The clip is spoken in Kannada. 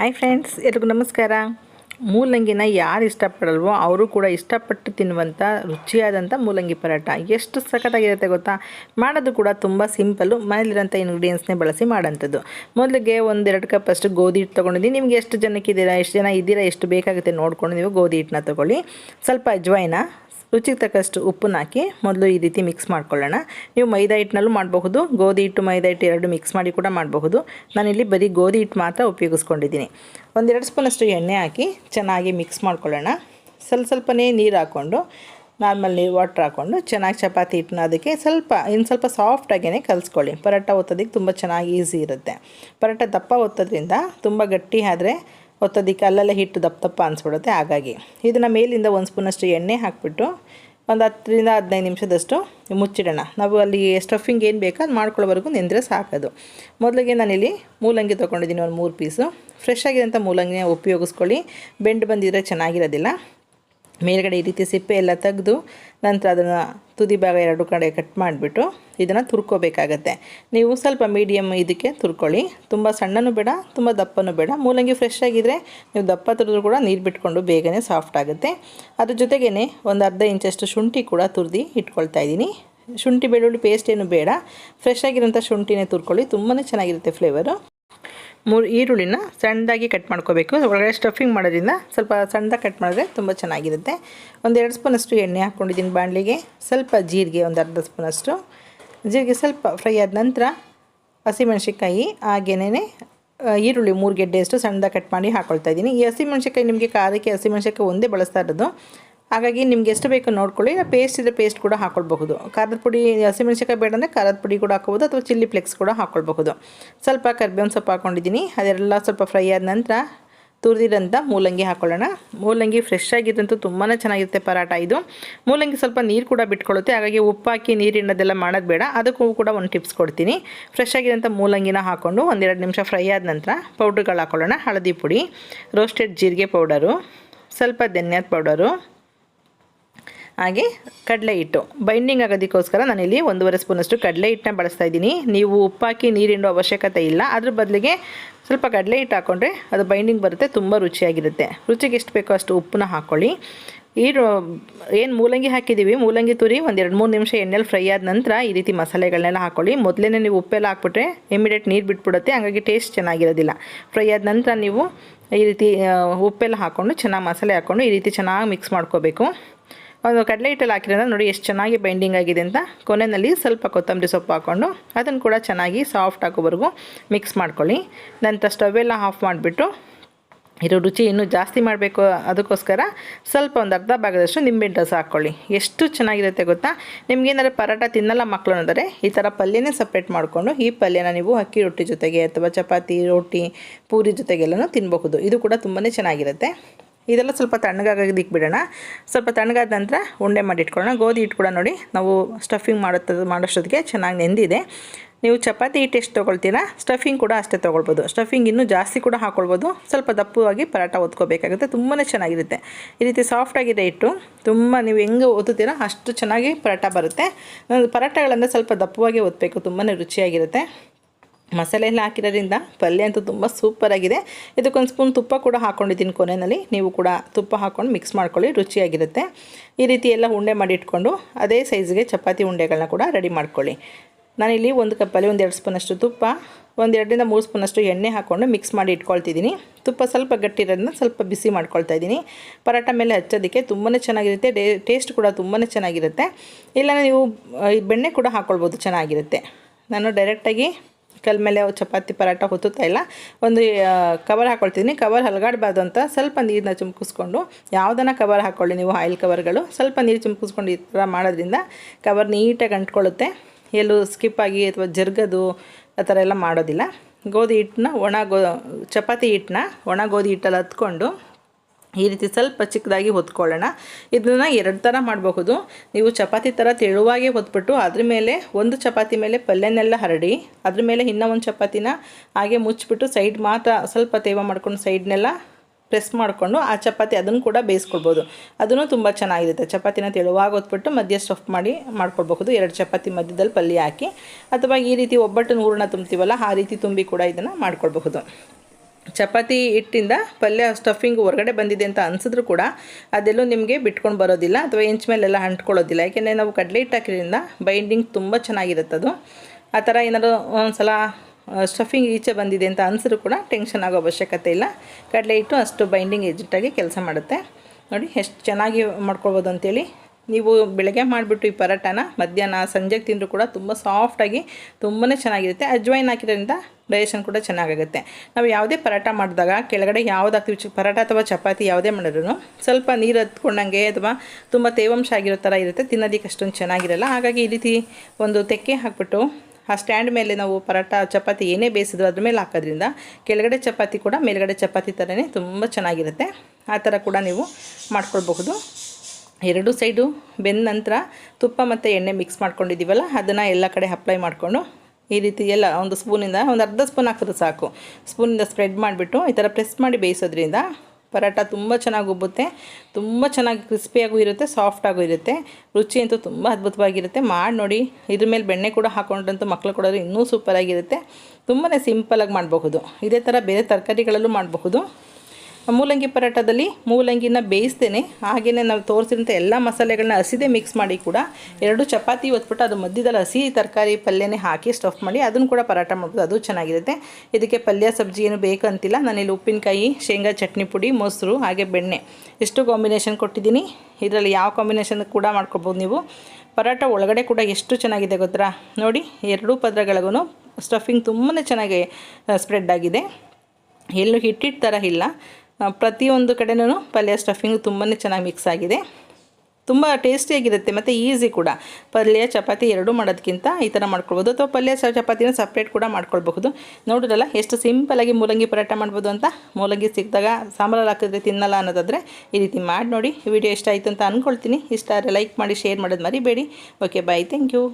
ಹಾಯ್ ಫ್ರೆಂಡ್ಸ್ ಎಲ್ರಿಗೂ ನಮಸ್ಕಾರ. ಮೂಲಂಗಿನ ಯಾರು ಇಷ್ಟಪಡಲ್ವೋ ಅವರು ಕೂಡ ಇಷ್ಟಪಟ್ಟು ತಿನ್ನುವಂಥ ರುಚಿಯಾದಂಥ ಮೂಲಂಗಿ ಪರೋಟ ಎಷ್ಟು ಸಖತ್ತಾಗಿರುತ್ತೆ ಗೊತ್ತಾ? ಮಾಡೋದು ಕೂಡ ತುಂಬ ಸಿಂಪಲ್ಲು ಮನೇಲಿರೋಂಥ ಇಂಗ್ರೀಡಿಯೆಂಟ್ಸ್ನೇ ಬಳಸಿ ಮಾಡೋಂಥದ್ದು. ಮೊದಲಿಗೆ ಒಂದೆರಡು ಕಪ್ ಅಷ್ಟು ಗೋಧಿ ಹಿಟ್ಟು ತೊಗೊಂಡಿದ್ದೀನಿ. ನಿಮಗೆ ಎಷ್ಟು ಜನಕ್ಕೆ ಇದ್ದೀರಾ ಎಷ್ಟು ಜನ ಇದ್ದೀರಾ, ಎಷ್ಟು ಬೇಕಾಗುತ್ತೆ ನೋಡಿಕೊಂಡು ನೀವು ಗೋಧಿ ಹಿಟ್ಟನ್ನ ತೊಗೊಳ್ಳಿ. ಸ್ವಲ್ಪ ಅಜ್ವಾಯಿನ ರುಚಿಗೆ ತಕ್ಕಷ್ಟು ಉಪ್ಪನ್ನ ಹಾಕಿ ಮೊದಲು ಈ ರೀತಿ ಮಿಕ್ಸ್ ಮಾಡ್ಕೊಳ್ಳೋಣ. ನೀವು ಮೈದಾ ಹಿಟ್ಟಿನಲ್ಲೂ ಮಾಡಬಹುದು, ಗೋಧಿ ಹಿಟ್ಟು, ಮೈದಾ ಹಿಟ್ಟು ಎರಡು ಮಿಕ್ಸ್ ಮಾಡಿ ಕೂಡ ಮಾಡಬಹುದು. ನಾನಿಲ್ಲಿ ಬರೀ ಗೋಧಿ ಹಿಟ್ಟು ಮಾತ್ರ ಉಪಯೋಗಿಸ್ಕೊಂಡಿದ್ದೀನಿ. ಒಂದೆರಡು ಸ್ಪೂನಷ್ಟು ಎಣ್ಣೆ ಹಾಕಿ ಚೆನ್ನಾಗಿ ಮಿಕ್ಸ್ ಮಾಡ್ಕೊಳ್ಳೋಣ. ಸ್ವಲ್ಪ ಸ್ವಲ್ಪನೇ ನೀರು ಹಾಕ್ಕೊಂಡು, ನಾರ್ಮಲ್ ನೀರು ವಾಟ್ರ್ ಹಾಕ್ಕೊಂಡು ಚೆನ್ನಾಗಿ ಚಪಾತಿ ಹಿಟ್ಟನ್ನ ಅದಕ್ಕೆ ಸ್ವಲ್ಪ, ಇನ್ನು ಸ್ವಲ್ಪ ಸಾಫ್ಟಾಗೇ ಕಲಿಸ್ಕೊಳ್ಳಿ. ಪರೋಟ ಒತ್ತೋದಕ್ಕೆ ತುಂಬ ಚೆನ್ನಾಗಿ ಈಸಿ ಇರುತ್ತೆ. ಪರೋಟ ದಪ್ಪ ಒತ್ತೋದ್ರಿಂದ ತುಂಬ ಗಟ್ಟಿ ಆದರೆ ಒತ್ತೋದಕ್ಕೆ ಅಲ್ಲೆಲ್ಲ ಹಿಟ್ಟು ದಪ್ಪ ದಪ್ಪ ಅನಿಸ್ಬಿಡುತ್ತೆ. ಹಾಗಾಗಿ ಇದನ್ನು ಮೇಲಿಂದ ಒಂದು ಸ್ಪೂನಷ್ಟು ಎಣ್ಣೆ ಹಾಕಿಬಿಟ್ಟು ಒಂದು ಹತ್ತರಿಂದ ಹದಿನೈದು ನಿಮಿಷದಷ್ಟು ಮುಚ್ಚಿಡೋಣ. ನಾವು ಅಲ್ಲಿ ಸ್ಟಫಿಂಗ್ ಏನು ಬೇಕೋ ಅದು ಮಾಡ್ಕೊಳ್ಳೋವರೆಗೂ ನೆಂದರೆ ಸಾಕೋದು. ಮೊದಲಿಗೆ ನಾನಿಲ್ಲಿ ಮೂಲಂಗಿ ತೊಗೊಂಡಿದ್ದೀನಿ ಒಂದು ಮೂರು ಪೀಸು. ಫ್ರೆಶ್ ಆಗಿರೋಂಥ ಮೂಲಂಗಿನ ಉಪಯೋಗಿಸ್ಕೊಳ್ಳಿ. ಬೆಂಡ್ ಬಂದಿದ್ರೆ ಚೆನ್ನಾಗಿರೋದಿಲ್ಲ. ಮೇಲ್ಗಡೆ ಈ ರೀತಿ ಸಿಪ್ಪೆ ಎಲ್ಲ ತೆಗೆದು ನಂತರ ಅದನ್ನು ತುದಿ ಭಾಗ ಎರಡು ಕಡೆ ಕಟ್ ಮಾಡಿಬಿಟ್ಟು ಇದನ್ನು ತುರ್ಕೋಬೇಕಾಗತ್ತೆ. ನೀವು ಸ್ವಲ್ಪ ಮೀಡಿಯಮ್ ಇದಕ್ಕೆ ತುರ್ಕೊಳ್ಳಿ. ತುಂಬ ಸಣ್ಣನೂ ಬೇಡ, ತುಂಬ ದಪ್ಪನೂ ಬೇಡ. ಮೂಲಂಗಿ ಫ್ರೆಶ್ ಆಗಿದ್ದರೆ ನೀವು ದಪ್ಪ ತುರಿದ್ರು ಕೂಡ ನೀರು ಬಿಟ್ಕೊಂಡು ಬೇಗನೆ ಸಾಫ್ಟ್ ಆಗುತ್ತೆ. ಅದ್ರ ಜೊತೆಗೇ ಒಂದು ಅರ್ಧ ಇಂಚಷ್ಟು ಶುಂಠಿ ಕೂಡ ತುರಿದು ಇಟ್ಕೊಳ್ತಾ ಇದ್ದೀನಿ. ಶುಂಠಿ, ಬೆಳ್ಳುಳ್ಳಿ ಪೇಸ್ಟ್ ಏನು ಬೇಡ. ಫ್ರೆಶ್ ಆಗಿರೋಂಥ ಶುಂಠಿನೇ ತುರ್ಕೊಳ್ಳಿ. ತುಂಬಾ ಚೆನ್ನಾಗಿರುತ್ತೆ ಫ್ಲೇವರು ಮೂರು ಈರುಳ್ಳಿನ ಸಣ್ಣದಾಗಿ ಕಟ್ ಮಾಡ್ಕೋಬೇಕು. ಒಳಗಡೆ ಸ್ಟಫಿಂಗ್ ಮಾಡೋದ್ರಿಂದ ಸ್ವಲ್ಪ ಸಣ್ಣದಾಗಿ ಕಟ್ ಮಾಡಿದ್ರೆ ತುಂಬ ಚೆನ್ನಾಗಿರುತ್ತೆ. ಒಂದು ಎರಡು ಸ್ಪೂನಷ್ಟು ಎಣ್ಣೆ ಹಾಕ್ಕೊಂಡಿದ್ದೀನಿ ಬಾಣಲಿಗೆ. ಸ್ವಲ್ಪ ಜೀರಿಗೆ ಒಂದು ಅರ್ಧ ಸ್ಪೂನಷ್ಟು. ಜೀರಿಗೆ ಸ್ವಲ್ಪ ಫ್ರೈ ಆದ ನಂತರ ಹಸಿಮೆಣ್ಸಿನ್ಕಾಯಿ ಹಾಗೇನೇ ಈರುಳ್ಳಿ ಮೂರು ಗೆಡ್ಡೆಯಷ್ಟು ಸಣ್ಣದಾಗಿ ಕಟ್ ಮಾಡಿ ಹಾಕ್ಕೊಳ್ತಾ ಇದ್ದೀನಿ. ಈ ಹಸಿಮೆಣ್ಸಿನ್ಕಾಯಿ ನಿಮಗೆ ಖಾರಕ್ಕೆ ಹಸಿಮೆಣ್ಸಿನ್ಕಾಯಿ ಒಂದೇ ಬಳಸ್ತಾ ಇರೋದು. ಹಾಗಾಗಿ ನಿಮ್ಗೆ ಎಷ್ಟು ಬೇಕೋ ನೋಡ್ಕೊಳ್ಳಿ. ಪೇಸ್ಟ್ ಇದ್ರೆ ಪೇಸ್ಟ್ ಕೂಡ ಹಾಕ್ಕೊಳ್ಬಹುದು ಖಾರದ ಪುಡಿ ಹಸಿಮೆಣ್ಸಿನ್ಕಾಯಿ ಬೇಡ ಅಂದರೆ ಖಾರದ ಪುಡಿ ಕೂಡ ಹಾಕ್ಬೋದು ಅಥವಾ ಚಿಲ್ಲಿ ಫ್ಲೆಕ್ಸ್ ಕೂಡ ಹಾಕ್ಕೊಳ್ಬಹುದು ಸ್ವಲ್ಪ ಕರ್ಬೇವಿನ ಸೊಪ್ಪು ಹಾಕ್ಕೊಂಡಿದ್ದೀನಿ ಅದೆಲ್ಲ ಸ್ವಲ್ಪ ಫ್ರೈ ಆದ ನಂತರ ತುರಿದಿರೋಂಥ ಮೂಲಂಗಿ ಹಾಕ್ಕೊಳ್ಳೋಣ ಮೂಲಂಗಿ ಫ್ರೆಶ್ ಆಗಿದ್ದಂತೂ ತುಂಬಾ ಚೆನ್ನಾಗಿರುತ್ತೆ ಪರಾಟ ಇದು. ಮೂಲಂಗಿ ಸ್ವಲ್ಪ ನೀರು ಕೂಡ ಬಿಟ್ಕೊಳ್ಳುತ್ತೆ. ಹಾಗಾಗಿ ಉಪ್ಪು ಹಾಕಿ ನೀರಿನದೆಲ್ಲ ಮಾಡೋದು ಬೇಡ. ಅದಕ್ಕೂ ಕೂಡ ಒಂದು ಟಿಪ್ಸ್ ಕೊಡ್ತೀನಿ. ಫ್ರೆಶ್ ಆಗಿರೋಂಥ ಮೂಲಂಗಿನ ಹಾಕ್ಕೊಂಡು ಒಂದೆರಡು ನಿಮಿಷ ಫ್ರೈ ಆದ ನಂತರ ಪೌಡ್ರ್ಗಳು ಹಾಕ್ಕೊಳ್ಳೋಣ ಹಳದಿ ಪುಡಿ ರೋಸ್ಟೆಡ್ ಜೀರಿಗೆ ಪೌಡರು ಸ್ವಲ್ಪ ಧನ್ಯಾದ ಪೌಡರು ಹಾಗೆ ಕಡಲೆ ಹಿಟ್ಟು. ಬೈಂಡಿಂಗ್ ಆಗೋದಕ್ಕೋಸ್ಕರ ನಾನಿಲ್ಲಿ ಒಂದೂವರೆ ಸ್ಪೂನಷ್ಟು ಕಡಲೆ ಹಿಟ್ಟನ್ನ ಬಳಸ್ತಾ ಇದ್ದೀನಿ. ನೀವು ಉಪ್ಪಾಕಿ ನೀರಿಂಡೋ ಅವಶ್ಯಕತೆ ಇಲ್ಲ. ಅದ್ರ ಬದಲಿಗೆ ಸ್ವಲ್ಪ ಕಡಲೆ ಹಿಟ್ಟು ಹಾಕ್ಕೊಂಡ್ರೆ ಅದು ಬೈಂಡಿಂಗ್ ಬರುತ್ತೆ, ತುಂಬ ರುಚಿಯಾಗಿರುತ್ತೆ. ರುಚಿಗೆ ಎಷ್ಟು ಬೇಕೋ ಅಷ್ಟು ಉಪ್ಪನ್ನ ಹಾಕ್ಕೊಳ್ಳಿ ಈ ಏನು ಮೂಲಂಗಿ ಹಾಕಿದ್ದೀವಿ, ಮೂಲಂಗಿ ತುರಿ ಒಂದು ಎರಡು ಮೂರು ನಿಮಿಷ ಎಣ್ಣೆಲಿ ಫ್ರೈ ಆದ ನಂತರ ಈ ರೀತಿ ಮಸಾಲೆಗಳನ್ನೆಲ್ಲ ಹಾಕ್ಕೊಳ್ಳಿ ಮೊದಲೇ ನೀವು ಉಪ್ಪೆಲ್ಲ ಹಾಕ್ಬಿಟ್ರೆ ಇಮಿಡಿಯೇಟ್ ನೀರು ಬಿಟ್ಬಿಡುತ್ತೆ, ಹಾಗಾಗಿ ಟೇಸ್ಟ್ ಚೆನ್ನಾಗಿರೋದಿಲ್ಲ. ಫ್ರೈ ಆದ ನಂತರ ನೀವು ಈ ರೀತಿ ಉಪ್ಪೆಲ್ಲ ಹಾಕ್ಕೊಂಡು ಚೆನ್ನಾಗಿ ಮಸಾಲೆ ಹಾಕ್ಕೊಂಡು ಈ ರೀತಿ ಚೆನ್ನಾಗಿ ಮಿಕ್ಸ್ ಮಾಡ್ಕೋಬೇಕು. ಒಂದು ಕಡಲೆ ಹಿಟ್ಟಲ್ಲಿ ಹಾಕಿರೋದ್ರೆ ನೋಡಿ ಎಷ್ಟು ಚೆನ್ನಾಗಿ ಬೈಂಡಿಂಗ್ ಆಗಿದೆ ಅಂತ. ಕೊನೆಯಲ್ಲಿ ಸ್ವಲ್ಪ ಕೊತ್ತಂಬರಿ ಸೊಪ್ಪು ಹಾಕ್ಕೊಂಡು ಅದನ್ನು ಕೂಡ ಚೆನ್ನಾಗಿ ಸಾಫ್ಟ್ ಆಗೋವರೆಗೂ ಮಿಕ್ಸ್ ಮಾಡ್ಕೊಳ್ಳಿ. ನಂತರ ಸ್ಟವೆಲ್ಲ ಆಫ್ ಮಾಡಿಬಿಟ್ಟು ಇರೋ ರುಚಿ ಇನ್ನೂ ಜಾಸ್ತಿ ಮಾಡಬೇಕು ಅದಕ್ಕೋಸ್ಕರ ಸ್ವಲ್ಪ ಒಂದು ಅರ್ಧ ಭಾಗದಷ್ಟು ನಿಂಬೆಹಣ್ಣು ರಸ ಹಾಕ್ಕೊಳ್ಳಿ. ಎಷ್ಟು ಚೆನ್ನಾಗಿರುತ್ತೆ ಗೊತ್ತಾ? ನಿಮಗೇನಾದ್ರೆ ಪರೋಟ ತಿನ್ನಲ್ಲ ಮಕ್ಕಳು ಅಂದರೆ ಈ ಥರ ಪಲ್ಯನೇ ಸಪ್ರೇಟ್ ಮಾಡಿಕೊಂಡು ಈ ಪಲ್ಯನ ನೀವು ಅಕ್ಕಿ ರೊಟ್ಟಿ ಜೊತೆಗೆ ಅಥವಾ ಚಪಾತಿ, ರೊಟ್ಟಿ, ಪೂರಿ ಜೊತೆಗೆಲ್ಲನೂ ತಿನ್ನಬಹುದು ಇದು ಕೂಡ ತುಂಬಾ ಚೆನ್ನಾಗಿರುತ್ತೆ. ಇದೆಲ್ಲ ಸ್ವಲ್ಪ ತಣ್ಣಗಾಗೋದಕ್ಕೆ ಬಿಡೋಣ. ಸ್ವಲ್ಪ ತಣ್ಣಗಾದ ನಂತರ ಉಂಡೆ ಮಾಡಿ ಇಟ್ಕೊಳ್ಳೋಣ. ಗೋಧಿ ಹಿಟ್ಟು ಕೂಡ ನೋಡಿ ನಾವು ಸ್ಟಫಿಂಗ್ ಮಾಡೋ ಮಾಡೋಷ್ಟೊತ್ತಿಗೆ ಚೆನ್ನಾಗಿ ನೆಂದಿದೆ. ನೀವು ಚಪಾತಿ ಹಿಟ್ಟು ಎಷ್ಟು ತೊಗೊಳ್ತೀರಾ? ಸ್ಟಫಿಂಗ್ ಕೂಡ ಅಷ್ಟೇ ತೊಗೊಳ್ಬೋದು. ಸ್ಟಫಿಂಗ್ ಇನ್ನೂ ಜಾಸ್ತಿ ಕೂಡ ಹಾಕ್ಕೊಳ್ಬೋದು ಸ್ವಲ್ಪ ದಪ್ಪವಾಗಿ ಪರಾಟ ಒತ್ಕೋಬೇಕಾಗುತ್ತೆ ತುಂಬಾ ಚೆನ್ನಾಗಿರುತ್ತೆ. ಈ ರೀತಿ ಸಾಫ್ಟಾಗಿದೆ ಹಿಟ್ಟು. ತುಂಬ ನೀವು ಹೆಂಗೆ ಒತ್ತುತ್ತೀರಾ ಅಷ್ಟು ಚೆನ್ನಾಗಿ ಪರಾಟ ಬರುತ್ತೆ. ಪರಾಟಗಳನ್ನು ಸ್ವಲ್ಪ ದಪ್ಪವಾಗಿ ಒತ್ತಬೇಕು ತುಂಬಾ ರುಚಿಯಾಗಿರುತ್ತೆ. ಮಸಾಲೆ ಎಲ್ಲ ಹಾಕಿರೋದ್ರಿಂದ ಪಲ್ಯ ಅಂತೂ ತುಂಬ ಸೂಪರಾಗಿದೆ ಇದಕ್ಕೊಂದು ಸ್ಪೂನ್ ತುಪ್ಪ ಕೂಡ ಹಾಕ್ಕೊಂಡಿದ್ದೀನಿ ಕೊನೆಯಲ್ಲಿ. ನೀವು ಕೂಡ ತುಪ್ಪ ಹಾಕ್ಕೊಂಡು ಮಿಕ್ಸ್ ಮಾಡ್ಕೊಳ್ಳಿ, ರುಚಿಯಾಗಿರುತ್ತೆ. ಈ ರೀತಿ ಎಲ್ಲ ಉಂಡೆ ಮಾಡಿ ಇಟ್ಕೊಂಡು ಅದೇ ಸೈಜ್ಗೆ ಚಪಾತಿ ಉಂಡೆಗಳನ್ನ ಕೂಡ ರೆಡಿ ಮಾಡ್ಕೊಳ್ಳಿ. ನಾನಿಲ್ಲಿ ಒಂದು ಕಪ್ಪಲ್ಲಿ ಒಂದು ಎರಡು ಸ್ಪೂನಷ್ಟು ತುಪ್ಪ, ಒಂದೆರಡರಿಂದ ಮೂರು ಸ್ಪೂನಷ್ಟು ಎಣ್ಣೆ ಹಾಕ್ಕೊಂಡು ಮಿಕ್ಸ್ ಮಾಡಿ ಇಟ್ಕೊಳ್ತಿದ್ದೀನಿ. ತುಪ್ಪ ಸ್ವಲ್ಪ ಗಟ್ಟಿರೋದನ್ನ ಸ್ವಲ್ಪ ಬಿಸಿ ಮಾಡ್ಕೊಳ್ತಾ ಇದ್ದೀನಿ. ಪರಾಟ ಮೇಲೆ ಹಚ್ಚೋದಕ್ಕೆ ತುಂಬಾ ಚೆನ್ನಾಗಿರುತ್ತೆ ಟೇಸ್ಟ್ ಕೂಡ ತುಂಬಾ ಚೆನ್ನಾಗಿರುತ್ತೆ. ಇಲ್ಲ ನೀವು ಬೆಣ್ಣೆ ಕೂಡ ಹಾಕ್ಕೊಳ್ಬೋದು ಚೆನ್ನಾಗಿರುತ್ತೆ. ನಾನು ಡೈರೆಕ್ಟಾಗಿ ಕಲ್ ಮೇಲೆ ಚಪಾತಿ ಪರಾಟ ಹೊತ್ತುತ್ತಾ ಇಲ್ಲ. ಒಂದು ಕವರ್ ಹಾಕ್ಕೊಳ್ತೀನಿ ಕವರ್ ಹಲಗಾಡಬಾರ್ದು ಅಂತ ಸ್ವಲ್ಪ ನೀರನ್ನ ಚುಮ್ಕಿಸ್ಕೊಂಡು, ಯಾವುದನ್ನು ಕವರ್ ಹಾಕ್ಕೊಳ್ಳಿ ನೀವು ಆಯಿಲ್ ಕವರ್ಗಳು ಸ್ವಲ್ಪ ನೀರು ಚುಮ್ಕಿಸ್ಕೊಂಡು ಈ ಥರ ಮಾಡೋದ್ರಿಂದ ಕವರ್ ನೀಟಾಗಿ ಅಂಟ್ಕೊಳ್ಳುತ್ತೆ. ಎಲ್ಲೂ ಸ್ಕಿಪ್ ಆಗಿ ಅಥವಾ ಜರ್ಗದು ಆ ಥರ ಎಲ್ಲ ಮಾಡೋದಿಲ್ಲ. ಗೋಧಿ ಹಿಟ್ಟನ್ನ ಒಣ ಗೋ ಚಪಾತಿ ಹಿಟ್ಟನ್ನ ಒಣ ಗೋಧಿ ಹಿಟ್ಟಲ್ಲಿ ಹತ್ಕೊಂಡು ಈ ರೀತಿ ಸ್ವಲ್ಪ ಚಿಕ್ಕದಾಗಿ ಹೊತ್ಕೊಳ್ಳೋಣ. ಇದನ್ನು ಎರಡು ಥರ ಮಾಡಬಹುದು. ನೀವು ಚಪಾತಿ ಥರ ತೆಳುವಾಗಿ ಹೊತ್ಬಿಟ್ಟು ಅದ್ರ ಮೇಲೆ ಒಂದು ಚಪಾತಿ ಮೇಲೆ ಪಲ್ಯನೆಲ್ಲ ಹರಡಿ, ಅದ್ರ ಮೇಲೆ ಇನ್ನೂ ಒಂದು ಚಪಾತಿನ ಹಾಗೆ ಮುಚ್ಚಿಬಿಟ್ಟು ಸೈಡ್ ಮಾತ್ರ ಸ್ವಲ್ಪ ತೇವ ಮಾಡ್ಕೊಂಡು ಸೈಡ್ನೆಲ್ಲ ಪ್ರೆಸ್ ಮಾಡಿಕೊಂಡು ಆ ಚಪಾತಿ ಅದನ್ನು ಕೂಡ ಬೇಯಿಸ್ಕೊಳ್ಬೋದು ಅದನ್ನು ತುಂಬ ಚೆನ್ನಾಗಿರುತ್ತೆ. ಚಪಾತಿನ ತೆಳುವಾಗಿ ಹೊತ್ಬಿಟ್ಟು ಮಧ್ಯ ಸ್ಟಫ್ ಮಾಡಿ ಮಾಡ್ಕೊಳ್ಬಹುದು. ಎರಡು ಚಪಾತಿ ಮಧ್ಯದಲ್ಲಿ ಪಲ್ಯ ಹಾಕಿ, ಅಥವಾ ಈ ರೀತಿ ಒಬ್ಬಟ್ಟು ಹೂರಣ ತುಂಬ್ತೀವಲ್ಲ ಆ ರೀತಿ ತುಂಬಿ ಕೂಡ ಇದನ್ನು ಮಾಡ್ಕೊಳ್ಬಹುದು. ಚಪಾತಿ ಹಿಟ್ಟಿಂದ ಪಲ್ಯ ಸ್ಟಫಿಂಗ್ ಹೊರಗಡೆ ಬಂದಿದೆ ಅಂತ ಅನಿಸಿದ್ರು ಕೂಡ ಅದೆಲ್ಲೂ ನಿಮಗೆ ಬಿಟ್ಕೊಂಡು ಬರೋದಿಲ್ಲ ಅಥವಾ ಹೆಂಚ್ ಮೇಲೆಲ್ಲ ಅಂಟ್ಕೊಳ್ಳೋದಿಲ್ಲ. ಯಾಕೆಂದರೆ ನಾವು ಕಡಲೆ ಹಿಟ್ಟು ಹಾಕಿದ್ರಿಂದ ಬೈಂಡಿಂಗ್ ತುಂಬ ಚೆನ್ನಾಗಿರುತ್ತೆ ಅದು. ಆ ಥರ ಏನಾದರೂ ಒಂದ್ಸಲ ಸ್ಟಫಿಂಗ್ ಈಚೆ ಬಂದಿದೆ ಅಂತ ಅನಿಸಿದ್ರು ಕೂಡ ಟೆನ್ಷನ್ ಆಗೋ ಅವಶ್ಯಕತೆ ಇಲ್ಲ. ಕಡಲೆ ಹಿಟ್ಟು ಅಷ್ಟು ಬೈಂಡಿಂಗ್ ಎಜಿಟಾಗಿ ಕೆಲಸ ಮಾಡುತ್ತೆ. ನೋಡಿ, ಎಷ್ಟು ಚೆನ್ನಾಗಿ ಮಾಡ್ಕೊಳ್ಬೋದು ಅಂತೇಳಿ ನೀವು ಬೆಳಗ್ಗೆ ಮಾಡಿಬಿಟ್ಟು ಈ ಪರೋಟಾನ ಮಧ್ಯಾಹ್ನ, ಸಂಜೆಗೆ ತಿಂದರೂ ಕೂಡ ತುಂಬ ಸಾಫ್ಟಾಗಿ ತುಂಬಾ ಚೆನ್ನಾಗಿರುತ್ತೆ. ಅಜ್ವೈನ್ ಹಾಕಿರೋದ್ರಿಂದ ಡೈಜೆಷನ್ ಕೂಡ ಚೆನ್ನಾಗಾಗುತ್ತೆ. ನಾವು ಯಾವುದೇ ಪರೋಟ ಮಾಡಿದಾಗ ಕೆಳಗಡೆ ಯಾವುದಾಗ್ತೀವಿ ಪರೋಟ ಅಥವಾ ಚಪಾತಿ ಯಾವುದೇ ಮಾಡಿದ್ರು ಸ್ವಲ್ಪ ನೀರು ಹತ್ಕೊಂಡಂಗೆ ಅಥವಾ ತುಂಬ ತೇವಾಂಶ ಆಗಿರೋ ಥರ ಇರುತ್ತೆ ತಿನ್ನೋದಕ್ಕೆ ಅಷ್ಟೊಂದು ಚೆನ್ನಾಗಿರಲ್ಲ. ಹಾಗಾಗಿ ಈ ರೀತಿ ಒಂದು ತೆಕ್ಕೆ ಹಾಕ್ಬಿಟ್ಟು ಆ ಸ್ಟ್ಯಾಂಡ್ ಮೇಲೆ ನಾವು ಪರೋಟ, ಚಪಾತಿ ಏನೇ ಬೇಯಿಸಿದ್ರು ಅದ್ರ ಮೇಲೆ ಹಾಕೋದ್ರಿಂದ ಕೆಳಗಡೆ ಚಪಾತಿ ಕೂಡ ಮೇಲ್ಗಡೆ ಚಪಾತಿ ಥರನೇ ತುಂಬ ಚೆನ್ನಾಗಿರುತ್ತೆ. ಆ ಥರ ಕೂಡ ನೀವು ಮಾಡ್ಕೊಳ್ಬಹುದು. ಎರಡು ಸೈಡು ಬೆಂದ ನಂತರ ತುಪ್ಪ ಮತ್ತು ಎಣ್ಣೆ ಮಿಕ್ಸ್ ಮಾಡ್ಕೊಂಡಿದ್ದೀವಲ್ಲ, ಅದನ್ನು ಎಲ್ಲ ಕಡೆ ಅಪ್ಲೈ ಮಾಡಿಕೊಂಡು ಈ ರೀತಿ ಎಲ್ಲ ಒಂದು ಸ್ಪೂನಿಂದ ಒಂದು ಅರ್ಧ ಸ್ಪೂನ್ ಹಾಕಿದ್ರೆ ಸಾಕು. ಸ್ಪೂನಿಂದ ಸ್ಪ್ರೆಡ್ ಮಾಡಿಬಿಟ್ಟು ಈ ಥರ ಪ್ರೆಸ್ ಮಾಡಿ ಬೇಯಿಸೋದ್ರಿಂದ ಪರೋಟ ತುಂಬ ಚೆನ್ನಾಗಿ ಉಬ್ಬುತ್ತೆ, ತುಂಬ ಚೆನ್ನಾಗಿ ಕ್ರಿಸ್ಪಿಯಾಗೂ ಇರುತ್ತೆ ಸಾಫ್ಟಾಗೂ ಇರುತ್ತೆ, ರುಚಿ ಅಂತೂ ತುಂಬ ಅದ್ಭುತವಾಗಿರುತ್ತೆ. ಮಾಡಿ ನೋಡಿ, ಇದ್ರ ಮೇಲೆ ಬೆಣ್ಣೆ ಕೂಡ ಹಾಕೊಂಡ್ರಂತೂ ಮಕ್ಕಳು ಕೊಡೋದು ಇನ್ನೂ ಸೂಪರಾಗಿರುತ್ತೆ ತುಂಬಾ ಸಿಂಪಲಾಗಿ ಮಾಡಬಹುದು. ಇದೇ ಥರ ಬೇರೆ ತರಕಾರಿಗಳಲ್ಲೂ ಮಾಡಬಹುದು. ಮೂಲಂಗಿ ಪರೋಟದಲ್ಲಿ ಮೂಲಂಗಿನ ಬೇಯಿಸ್ತೇನೆ. ಹಾಗೆಯೇ ನಾವು ತೋರಿಸಿದಂಥ ಎಲ್ಲ ಮಸಾಲೆಗಳನ್ನ ಹಸಿದೇ ಮಿಕ್ಸ್ ಮಾಡಿ ಕೂಡ ಎರಡು ಚಪಾತಿ ಒತ್ಬಿಟ್ಟು ಅದು ಮಧ್ಯದಲ್ಲಿ ಹಸಿ ತರಕಾರಿ ಪಲ್ಯನೇ ಹಾಕಿ ಸ್ಟಫ್ ಮಾಡಿ ಅದನ್ನು ಕೂಡ ಪರೋಟ ಮಾಡ್ಬೋದು ಅದು ಚೆನ್ನಾಗಿರುತ್ತೆ. ಇದಕ್ಕೆ ಪಲ್ಯ, ಸಬ್ಜಿ ಏನು ಬೇಕಂತಿಲ್ಲ ನಾನಿಲ್ಲಿ ಉಪ್ಪಿನಕಾಯಿ, ಶೇಂಗಾ, ಚಟ್ನಿ ಪುಡಿ, ಮೊಸರು, ಹಾಗೆ ಬೆಣ್ಣೆ. ಎಷ್ಟು ಕಾಂಬಿನೇಷನ್ ಕೊಟ್ಟಿದ್ದೀನಿ. ಇದರಲ್ಲಿ ಯಾವ ಕಾಂಬಿನೇಷನ್ ಕೂಡ ಮಾಡ್ಕೊಬೋದು ನೀವು. ಪರೋಟ ಒಳಗಡೆ ಕೂಡ ಎಷ್ಟು ಚೆನ್ನಾಗಿದೆ ಗೊತ್ತಾ? ನೋಡಿ, ಎರಡೂ ಪದರಗಳಿಗೂ ಸ್ಟಫಿಂಗ್ ತುಂಬಾ ಚೆನ್ನಾಗಿ ಸ್ಪ್ರೆಡ್ ಆಗಿದೆ. ಎಲ್ಲೂ ಹಿಟ್ಟಿಟ್ಟು ಥರ ಇಲ್ಲ. ಪ್ರತಿಯೊಂದು ಕಡೆನೂ ಪಲ್ಯ ಸ್ಟಫಿಂಗ್ ತುಂಬಾ ಚೆನ್ನಾಗಿ ಮಿಕ್ಸ್ ಆಗಿದೆ. ತುಂಬ ಟೇಸ್ಟಿಯಾಗಿರುತ್ತೆ ಮತ್ತು ಈಸಿ ಕೂಡ. ಪಲ್ಯ, ಚಪಾತಿ ಎರಡೂ ಮಾಡೋದಕ್ಕಿಂತ ಈ ಥರ ಮಾಡ್ಕೊಳ್ಬೋದು. ಅಥವಾ ಪಲ್ಯ ಚಪಾತಿನ ಸಪ್ರೇಟ್ ಕೂಡ ಮಾಡ್ಕೊಳ್ಬಹುದು. ನೋಡಿದ್ರಲ್ಲ, ಎಷ್ಟು ಸಿಂಪಲಾಗಿ ಮೂಲಂಗಿ ಪರೋಟ ಮಾಡ್ಬೋದು ಅಂತ? ಮೂಲಂಗಿ ಸಿಕ್ಕಿದಾಗ ಸಾಂಬಾರಲ್ಲಿ ಹಾಕಿದ್ರೆ ತಿನ್ನಲ್ಲ ಅನ್ನೋದಾದರೆ ಈ ರೀತಿ ಮಾಡಿ ನೋಡಿ. ವಿಡಿಯೋ ಇಷ್ಟ ಆಯಿತು ಅಂತ ಅಂದ್ಕೊಳ್ತೀನಿ ಇಷ್ಟ ಆದರೆ ಲೈಕ್ ಮಾಡಿ ಶೇರ್ ಮಾಡೋದು ಮರಿಬೇಡಿ. Okay bye thank you